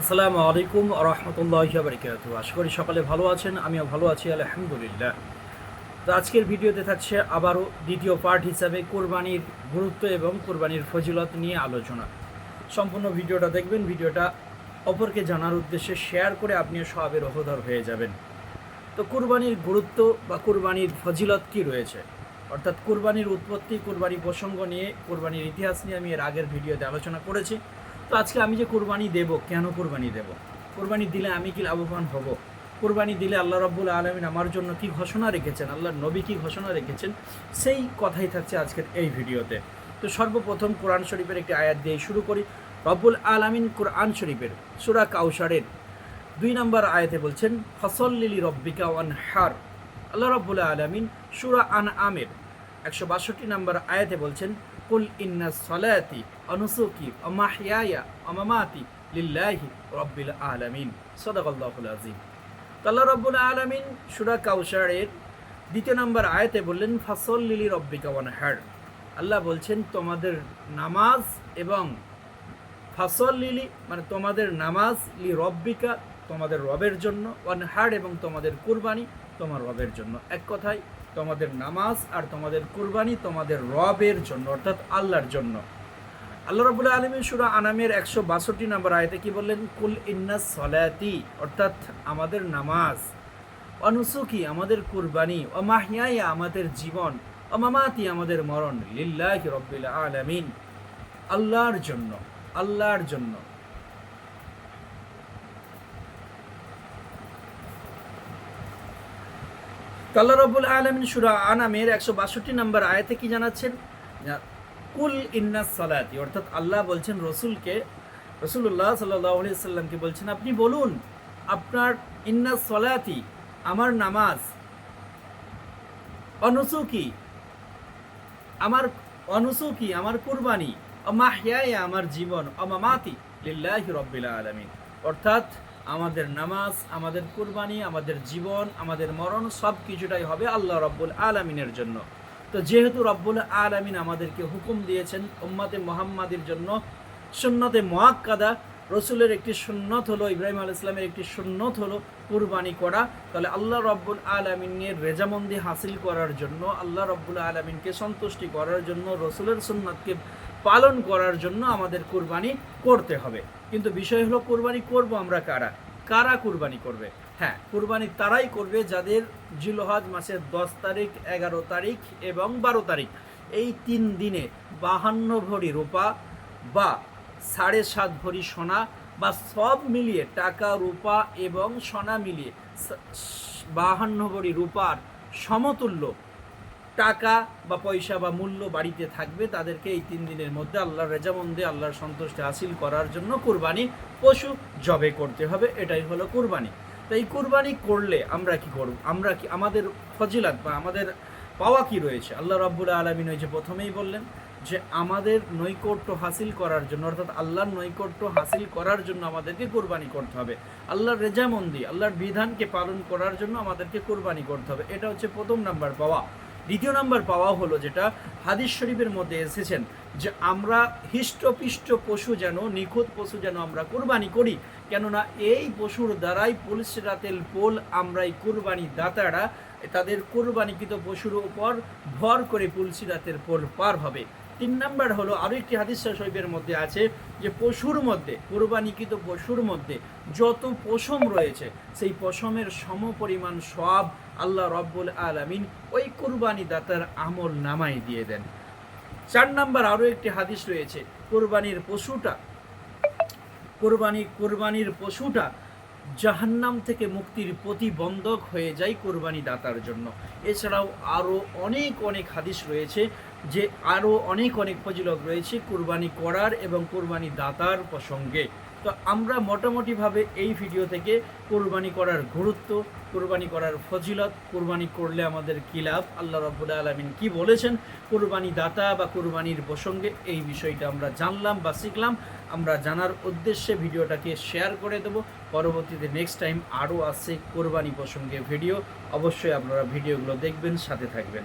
আসসালামু আলাইকুম রহমতুল্লাহ বারিকাত আশা করি সকালে ভালো আছেন, আমিও ভালো আছি, আলহামদুলিল্লাহ। তো আজকের ভিডিওতে থাকছে আবারও দ্বিতীয় পার্ট হিসাবে কোরবানির গুরুত্ব এবং কোরবানির ফজিলত নিয়ে আলোচনা। সম্পূর্ণ ভিডিওটা দেখবেন, ভিডিওটা অপরকে জানার উদ্দেশ্যে শেয়ার করে আপনিও সবের রহদর হয়ে যাবেন। তো কুরবানির গুরুত্ব বা কুরবানির ফজিলত কি রয়েছে? অর্থাৎ কুরবানির উৎপত্তি, কুরবানি প্রসঙ্গ নিয়ে, কোরবানির ইতিহাস নিয়ে আমি এর আগের ভিডিওতে আলোচনা করেছি। তো আজকে আমি যে কুরবানি দেব, কেন কুরবানি দেব? কুরবানি দিলে আমি কি লাভবান হব? কুরবানি দিলে আল্লাহ রব্বুল আলমিন আমার জন্য কি ঘোষণা রেখেছেন? আল্লাহর নবী কি ঘোষণা রেখেছেন? সেই কথাই থাকছে আজকের এই ভিডিওতে। তো সর্বপ্রথম কোরআন শরীফের একটি আয়াত দিয়ে শুরু করি। রব্বুল আলমিন কোরআন শরীফের সুরা কাউসারের দুই নম্বর আয়াতে বলছেন ফসল লিলি রব্বিকা ওয়ান হার আল্লাহ রব্বুল আলমিন সুরা আন আমের একশো বাষট্টি নম্বর আয়াতে বলছেন, কুল ইন্না সলায়াতি অনুসুকি অমাহিয়া অমামাতি লিল্লাহি রব্বিল আলামিন। সদাকল্লাহুল আজিম তো আল্লাহ রব্বুল আলমিন সুরা কাউসারের দ্বিতীয় নম্বর আয়াতে বললেন ফসল লিলি রব্বিকা ওয়ান হার আল্লাহ বলছেন, তোমাদের নামাজ এবং ফাসল লিলি মানে তোমাদের নামাজ লি রব্বিকা তোমাদের রবের জন্য ওয়ান ওয়ানহার এবং তোমাদের কুরবানি তোমার রবের জন্য। এক কথায় তোমাদের নামাজ আর তোমাদের কুরবানি তোমাদের রবের জন্য, অর্থাৎ আল্লাহর জন্য। আল্লাহ রবুল্লাহ আলমী সুরা আনামের একশো বাষট্টি নম্বর আয়তে কি বললেন? কুল ইন্না সলায়াতি অর্থাৎ আমাদের নামাজ। অনুসুকি আমাদের কুরবানি। ও মাহিয়াইয়া আমাদের জীবন। ও মামাতি, আমাদের মরণ। লিল্লাহ রব্বিল আলামিন। আল্লাহর জন্য আল্লাহর জন্য। রব্বুল আলমিন সুরা আনামের একশো বাষট্টি নম্বর আয়াতে কি জানাচ্ছেন? কুল ইন্না সালাতি অর্থাৎ আল্লাহ বলছেন রসুলকে রসুল্লাহ সাল্লাহ সাল্লামকে বলছেন, আপনি বলুন, আপনার ইন্না সলাতি, আমার নামাজ অনুসুকি আমার অনুসুকি আমার কুরবানি? অমাহিয়ায়, আমার জীবন, অমামাতি লিল্লাহ রব্বিল আলমিন অর্থাৎ আমাদের নামাজ, আমাদের কুরবানি, আমাদের জীবন, আমাদের মরণ সব কিছুটাই হবে আল্লাহ রব্বুল আলমিনের জন্য। তো যেহেতু রব্বুল আলমিন আমাদেরকে হুকুম দিয়েছেন উম্মাতে মোহাম্মাদের জন্য, সুন্নতে মোয়াক্কাদা রসুলের একটি সুন্নত হলো, ইব্রাহিম আল ইসলামের একটি সুন্নত হলো কুরবানি করা, তাহলে আল্লাহ রব্বুল আলমিনের রেজামন্দি হাসিল করার জন্য, আল্লাহ রব্বুল আলমিনকে সন্তুষ্টি করার জন্য, রসুলের সুন্নতকে পালন করার জন্য আমাদের কুরবানি করতে হবে। কিন্তু বিষয় হলো, কুরবানি করব আমরা কারা? কারা কুরবানি করবে? হ্যাঁ কুরবানি তারাই করবে যাদের জিলোহাজ মাসের দশ তারিখ, এগারো তারিখ এবং বারো তারিখ। এই তিন দিনে বাহান্ন ভরি রূপা বা সাড়ে সাত ভরি সোনা বা সব মিলিয়ে টাকা, রূপা এবং সোনা মিলিয়ে বাহান্ন ভরি রূপার সমতুল্য টাকা বা পয়সা বা মূল্য বাড়িতে থাকবে, তাদেরকে এই তিন দিনের মধ্যে আল্লাহর রেজামন্দে আল্লাহর সন্তুষ্টি হাসিল করার জন্য কুরবানি পশু জবে করতে হবে, এটাই হলো কুরবানি। তো এই কুরবানি করলে আমরা কি করব? আমরা কি, আমাদের ফজিলাত বা আমাদের পাওয়া কি রয়েছে? আল্লাহ রব্বুল আলমিন ওই যে প্রথমেই বললেন যে আমাদের নৈকট্য হাসিল করার জন্য, অর্থাৎ আল্লাহর নৈকট্য হাসিল করার জন্য আমাদেরকে কোরবানি করতে হবে। আল্লাহর রেজামন্দি আল্লাহর বিধানকে পালন করার জন্য আমাদেরকে কোরবানি করতে হবে। এটা হচ্ছে প্রথম নাম্বার পাওয়া। দ্বিতীয় নাম্বার পাওয়া হলো যেটা হাদিস শরীফের মধ্যে এসেছেন যে আমরা হিষ্টপিষ্ট পশু যেন, নিখুঁত পশু যেন আমরা কোরবানি করি, কেননা এই পশুর দ্বারাই পুলিশরাতেল পোল আমরা এই কোরবানি দাতারা, তাদের কোরবানিকৃত পশুর উপর ভর করে পুলসিরাতের পোল পার হবে। তিন নাম্বার হলো আরও একটি হাদিস শরীফের মধ্যে আছে যে পশুর মধ্যে, কোরবানিকৃত পশুর মধ্যে যত পশম রয়েছে, সেই পশমের সম পরিমাণ সব আল্লাহ রব্বুল আলমিন ওই কোরবানি দাতার আমল নামাই দিয়ে দেন। চার নাম্বার আরও একটি হাদিস রয়েছে, কোরবানির পশুটা, কোরবানি, কোরবানির পশুটা জাহান্নাম থেকে মুক্তির প্রতিবন্ধক হয়ে যায় কোরবানি দাতার জন্য। এছাড়াও আরও অনেক অনেক হাদিস রয়েছে যে আরও অনেক অনেক ফজিলত রয়েছে কোরবানি করার এবং কোরবানি দাতার প্রসঙ্গে। তো আমরা মোটামুটিভাবে এই ভিডিও থেকে কোরবানি করার গুরুত্ব, কোরবানি করার ফজিলত, কোরবানি করলে আমাদের কী লাভ, আল্লাহ রব্বুল আলমিন কি বলেছেন, কোরবানি দাতা বা কোরবানির প্রসঙ্গে এই বিষয়টা আমরা জানলাম বা শিখলাম। আমরা জানার উদ্দেশ্যে ভিডিওটাকে শেয়ার করে দেব। পরবর্তীতে নেক্সট টাইম আরও আসছে কোরবানি প্রসঙ্গে ভিডিও, অবশ্যই আপনারা ভিডিওগুলো দেখবেন, সাথে থাকবেন।